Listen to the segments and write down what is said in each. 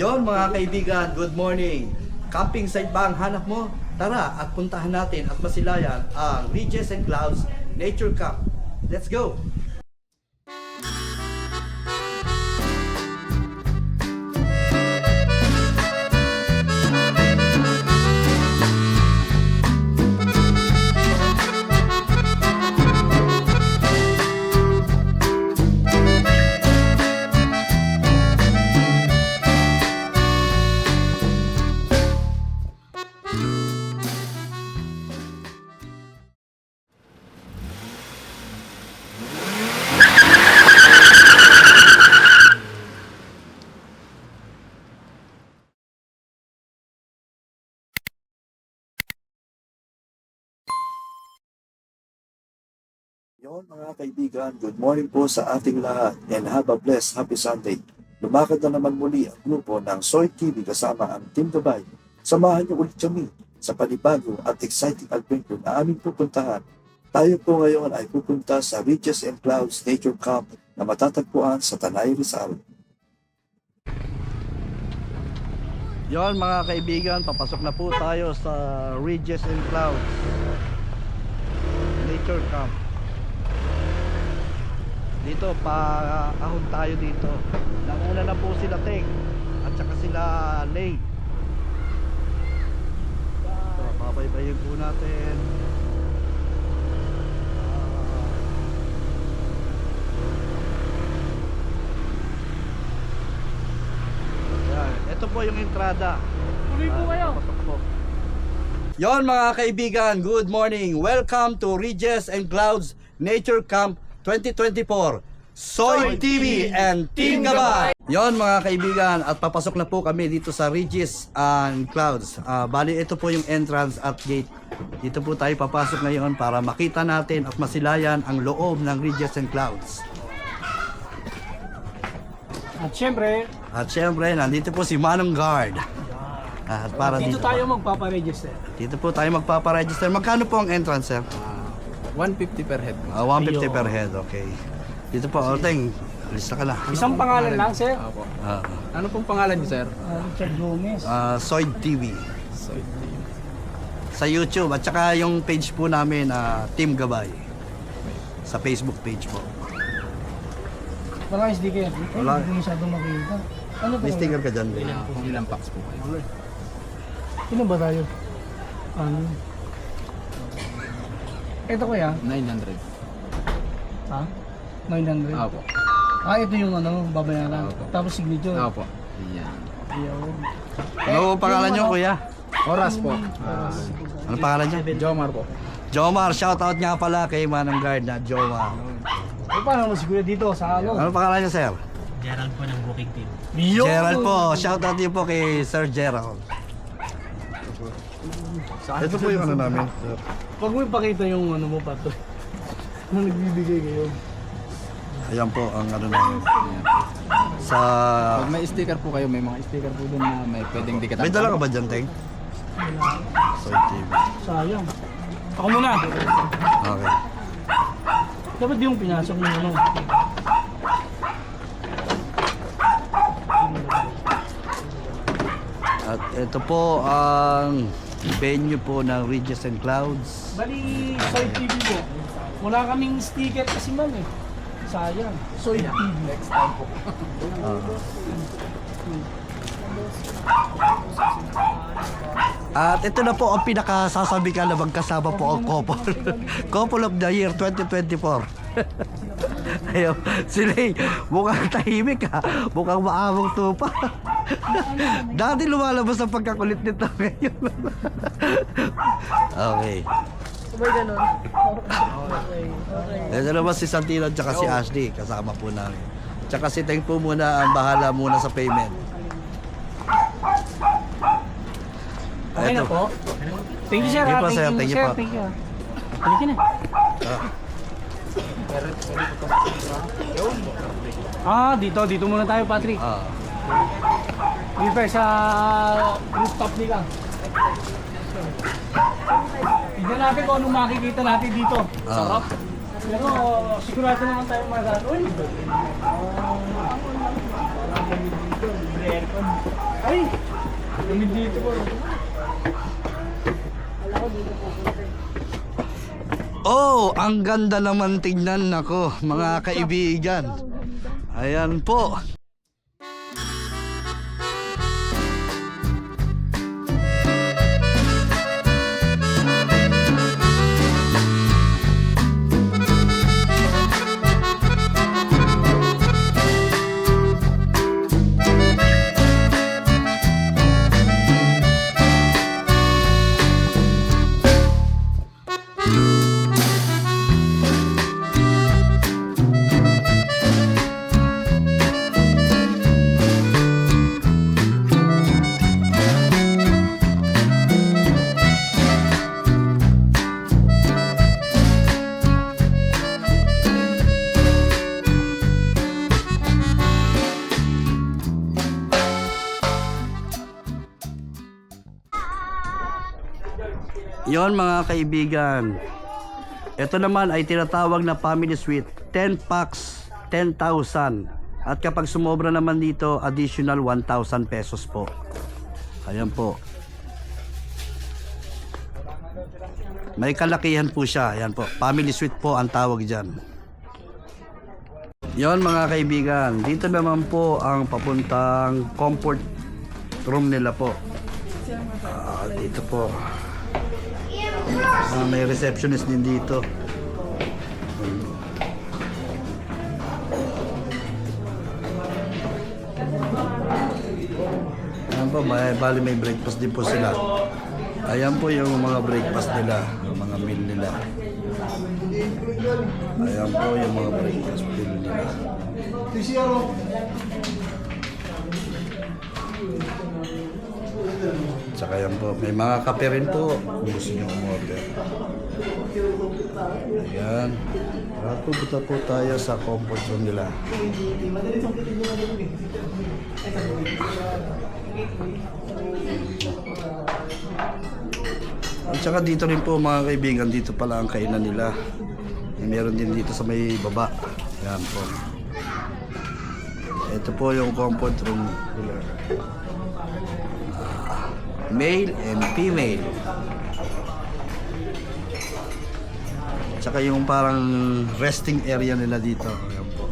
Yon mga kaibigan, good morning. Camping site ba ang hanap mo? Tara at puntahan natin at masilayan ang Ridges and Clouds Nature Camp. Let's go! Yon mga kaibigan, good morning po sa ating lahat and have a blessed happy Sunday. Lumakad na naman muli ang grupo ng Soy TV kasama ang Team Gabay. Samahan niyo ulit kami sa panibago at exciting adventure na aming pupuntahan. Tayo po ngayon ay pupunta sa Ridges and Clouds Nature Camp na matatagpuan sa Tanay Rizal. Yon mga kaibigan, papasok na po tayo sa Ridges and Clouds Nature Camp. Dito, paahon tayo dito. Nanguna na po sila Teng at saka sila Lay. So, babaybayin po natin. Ah. Yan. Ito po yung entrada. Tuloy po kayo. Po. Yon mga kaibigan, good morning. Welcome to Ridges and Clouds Nature Camp 2024. Soy TV and Team Gabay. Yon mga kaibigan, at papasok na po kami dito sa Ridges and Clouds. Ah, bali ito po yung entrance at gate. Dito po tayo papasok ngayon para makita natin at masilayan ang loob ng Ridges and Clouds. At syempre, At syempre, nandito po si Manong Guard. At para dito dito, tayo magpaparegister. Dito po tayo magpaparegister. Magkano po ang entrance, sir? 150 per head. Ah, 150 per head, okay. Dito po, Orteng, lista ka na. Isang pangalan lang, sir. Apo. Ah, Ano pong pangalan niyo, sir? Ah, Richard Gomez. ah, Soyd TV So, sa YouTube at saka yung page po namin na Team Gabay sa Facebook page po. Wala SDK. Ay, Wala. hindi ko masyadong makita. Ano ba? May sticker ka dyan. kung ilang packs po kayo? Sino ba tayo? Ano? Ito kuya. 900. Ha? 900. Apo. Ah, ito yung ano, babayaran. Opo. Tapos signature. Apo. Yan. Ayun. Ano po pangalan nyo, kuya? Oras po. Ah, Ano pangalan nyo? Jomar po. Jomar, shoutout nga pala kay Manong Guard na Jomar. Eh, paano mo siguro dito sa ano? Ano pangalan nyo, sir? Gerald po ng booking team. Yo! Gerald po. Shoutout din po kay Sir Gerald. Ito po yung ano namin. sir. Pag mo ipakita yung ano mo pa to. Ano nagbibigay kayo? Ayan po ang ano namin. Sa... Pag may sticker po kayo, may mga sticker po doon na may pwedeng dikatan. May dala ka ba dyan, Teng? Soy TV. Sayang. Ako muna. Okay. Dapat di yung pinasok ng ano. At ito po ang venue po ng Ridges and Clouds. Bali, Soy TV po. Wala kaming sticker kasi man eh. Sayang. Soy TV. Next time po. At ito na po ang pinakasasabi ka na magkasama po ang couple. couple of the year 2024. Ayun, sila eh, mukhang tahimik ha. Mukhang maamong tupa. Dati lumalabas ang pagkakulit nito ngayon. okay. Sabay ganun. Okay. Okay. Ito naman si Santino at si Ashley. Kasama po namin. Tsaka si Teng po muna ang bahala muna sa payment. Okay na Eto. po. Thank you sir. Thank you ah. po, sir. Thank you po. Thank you. Halika na. Ah, dito. Dito muna tayo, Patrick. Ah. Prepare sa rooftop nila. Tignan natin kung anong makikita natin dito. Ah. Pero sigurado naman tayo magano. Uy! aircon. Ay! Lamig dito po. Oh, ang ganda naman tingnan nako, mga kaibigan. Ayan po. Yon mga kaibigan. Ito naman ay tinatawag na family suite. 10 packs, 10,000. At kapag sumobra naman dito, additional 1,000 pesos po. Ayan po. May kalakihan po siya. Ayan po. Family suite po ang tawag dyan. Yon mga kaibigan. Dito naman po ang papuntang comfort room nila po. Ah, dito po. Ah, may receptionist din dito. Ayan po, may, bali may breakfast din po sila. Ayan po yung mga breakfast nila, yung mga meal nila. Ayan po yung mga breakfast meal nila. Tsaka yan po, may mga kape rin po kung gusto nyo umorder. Ayan. Pupunta po tayo sa comfort zone nila. At saka dito rin po mga kaibigan, dito pala ang kainan nila. Meron din dito sa may baba. Ayan po. Ito po yung comfort room nila. Male and female. Tsaka yung parang resting area nila dito. Ayan po.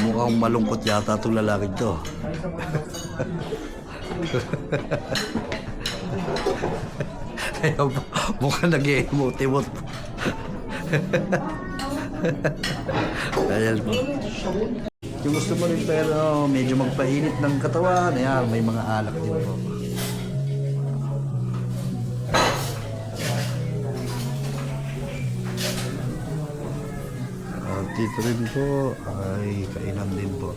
Mukhang malungkot yata itong lalaki to. Ayaw. Mukhang nag-emote-emote po. Ayan po. Yung gusto mo rin pero medyo magpainit ng katawan, ayan, may mga alak din po. At dito rin po ay kainan din po.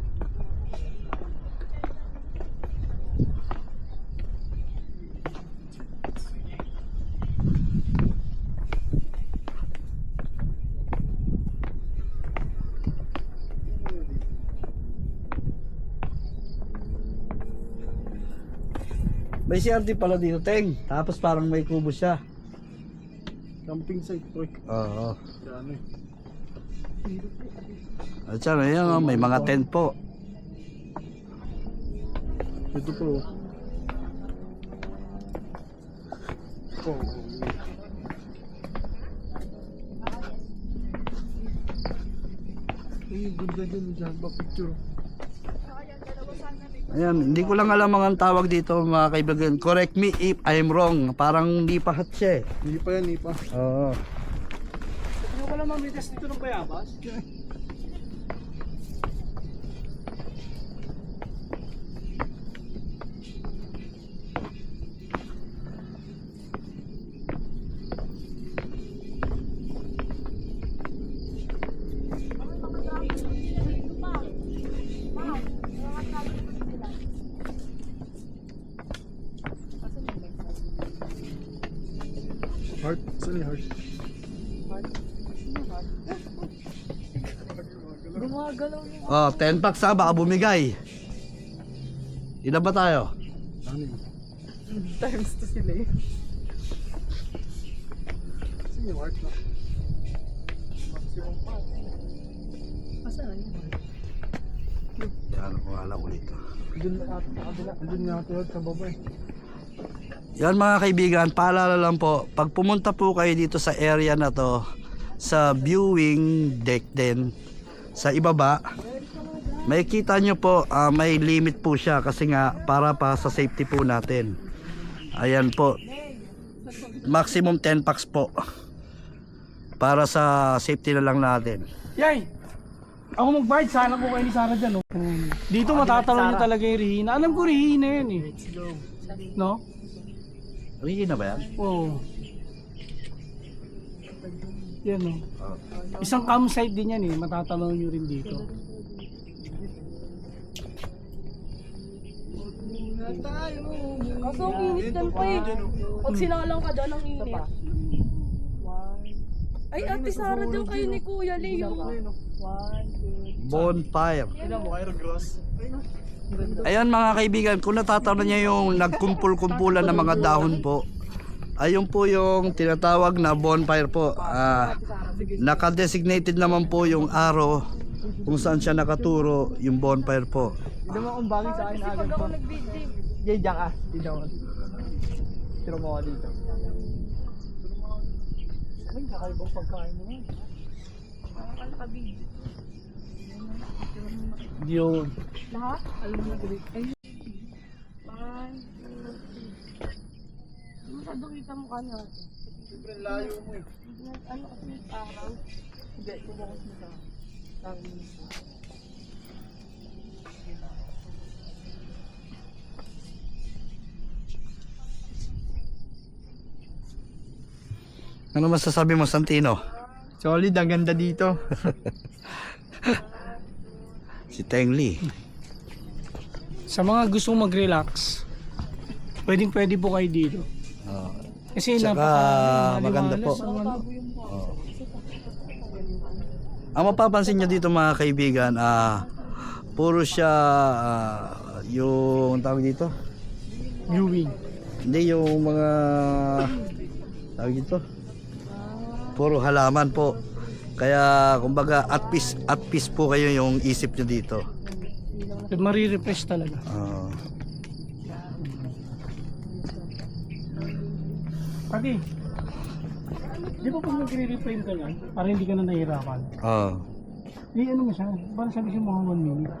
May CRT pala dito, Teng. Tapos parang may kubo siya. Camping site, Troy. Oo. Ano eh. At siya, ayan, oh, may mga tent po. Dito po. Oh, oh, oh. Ay, ganda dyan, dyan, ba picture. Ayan, hindi ko lang alam ang tawag dito mga kaibigan. Correct me if I'm wrong. Parang lipa hatche. Hindi pa yan, hindi pa. Oo. Ano pala mamitas dito ng bayabas? Yung heart? Gumagalaw yung Oh, 10 packs ha, baka bumigay. Ilan ba tayo? Yun? times to sila eh. Heart na? Maximum pa. Masaan yung heart? Yan, kung alam dito. Doon na ata sa kabila. Doon nga tulad sa baba eh. Yan mga kaibigan, paalala lang po, pag pumunta po kayo dito sa area na to, sa viewing deck din, sa ibaba, may kita nyo po, ah, may limit po siya kasi nga para pa sa safety po natin. Ayan po, maximum 10 packs po. Para sa safety na lang natin. Yay! Ako mag-bite, sana ko kayo ni Sarah dyan. Oh. Dito matatalo niyo talaga yung Rihina. Alam ko Rihina yan eh. No? Really na ba yan? Oo. Yan oh. Isang campsite din yan eh. Matatalo niyo rin dito. Kaso ang init dyan pa eh. Pag sinalang ka dyan, ang init. Ay, ate Sarah dyan kayo ni Kuya Leo. One, two, Bonfire. Ayan mga kaibigan, kung natatanda niya yung nagkumpul-kumpulan ng mga dahon po, ayun po yung tinatawag na bonfire po. Ah, naka-designated naman po yung araw kung saan siya nakaturo yung bonfire po. Hindi mo kung bagay sa akin ako nag-video, Jay, diyan ka. Dito ka. Tiro mo ka dito. Ay, kakaibang pagkain mo na. nakakabvideo. Yun. Lahat? Alam mo na Ay, three. Masyadong kita mukha niya. Siyempre, layo mo eh. Ano kasi yung parang? Hindi, bubukos mo sa sabi mo. Ano masasabi mo Santino? Solid, ang ganda dito. Si Teng Lee. Sa mga gustong mag-relax, pwedeng pwede po kayo dito. Oh. Kasi Tsaka napaka maganda po. maliwalas ang ano. Ang mapapansin nyo dito mga kaibigan, ah puro siya ah, yung tawag dito, Viewing. Hindi yung mga tawag dito. Puro halaman po. Kaya kumbaga at peace at peace po kayo yung isip nyo dito. Marirefresh talaga. Ah. Pati, di ba pag nagre-refrain ka lang, para hindi ka na nahihirapan, Ah. eh ano mo siya, parang sabi siya mga 1 minute.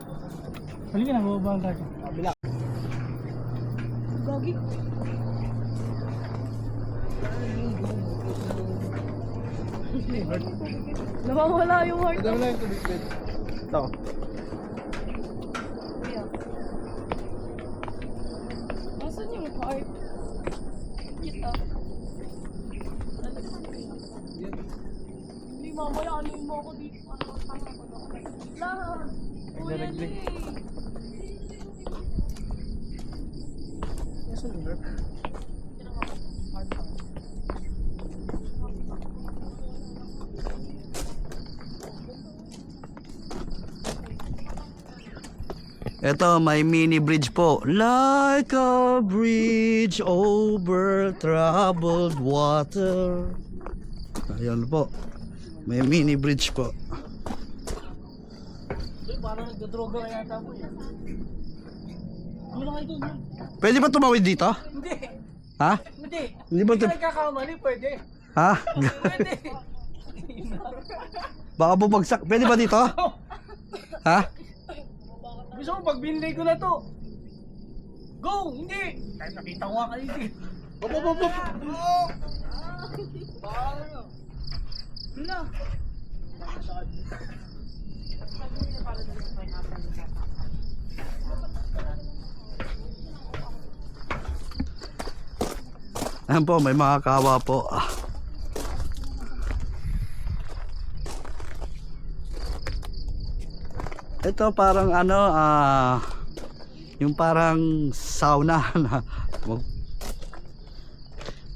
Halika na, bababa ang tayo. Gagi. Nawawala yung heart. Ito na yung tubig. Ito. Kuya. Nasaan yung heart? Kita. Hindi mamaya ano mo ako dito. Ano tama ko na. Lahat. Kuya Lee. Nasaan yung heart? Ito, may mini bridge po. Like a bridge over troubled water. Ayan po. May mini bridge po. Parang nagdodroga yata po eh. Ano? Pwede ba tumawid dito? Hindi. Ha? Hindi. Hindi ba Hindi ito? ka nagkakamali, pwede. Ha? Pwede. Baka bumagsak. Pwede ba dito? Ha? Gusto mo, pag binlay ko na to. Go! Hindi! Kahit nakita ko nga kanina. eh. Bop, bop, bop, bop. Oh! Baka ano. Wala. Ayan po, may mga kawa po. Ah. Ito parang ano, ah, yung parang sauna na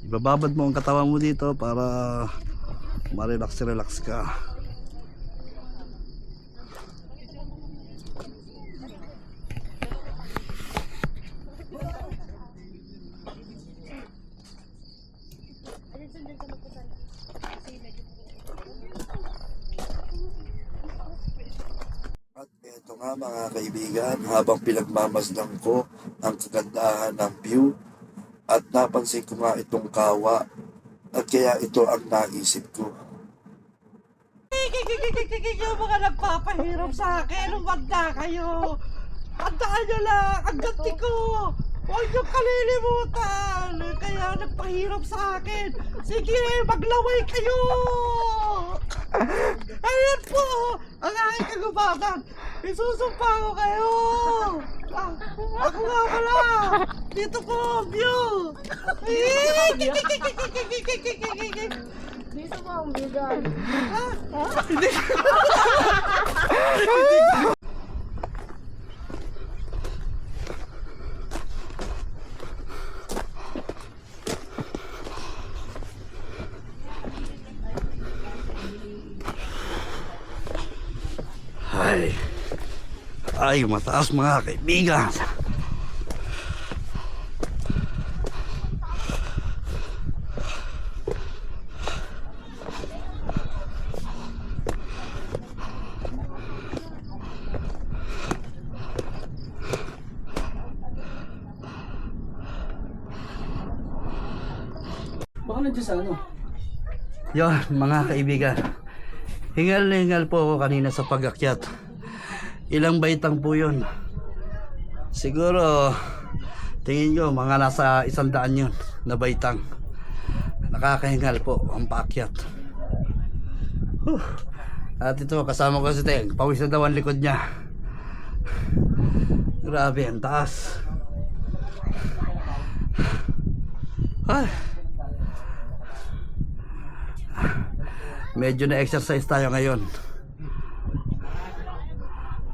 ibababad mo ang katawan mo dito para ma-relax-relax ka. At nga mga kaibigan, habang pinagmamasdan ko ang kagandahan ng view at napansin ko nga itong kawa at kaya ito ang naisip ko. Yung mga nagpapahirap sa akin, umanda kayo. Tandaan nyo lang, ang ko. Huwag nyo kalilimutan. Kaya nagpahirap sa akin. Sige, maglaway kayo. Ayan po, ang aking kagubatan. Isusumpa ko kayo. Ah, ako nga pala. Dito po, view. Dito ba ang bigan? Ay, ay mataas mga kaibigan. Baka nandiyan sa ano? Yon, mga kaibigan. Hingal na hingal po ako kanina sa pagakyat. Ilang baitang po yun. Siguro, tingin ko mga nasa isang daan yun na baitang. Nakakahingal po ang paakyat. Huh. At ito, kasama ko si Teng. Pawis na daw ang likod niya. Grabe, ang taas. Ay. Medyo na exercise tayo ngayon.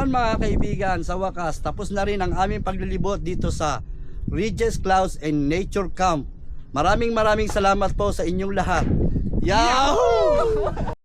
Yon mga kaibigan, sa wakas, tapos na rin ang aming paglilibot dito sa Regis Clouds and Nature Camp. Maraming maraming salamat po sa inyong lahat. Yahoo!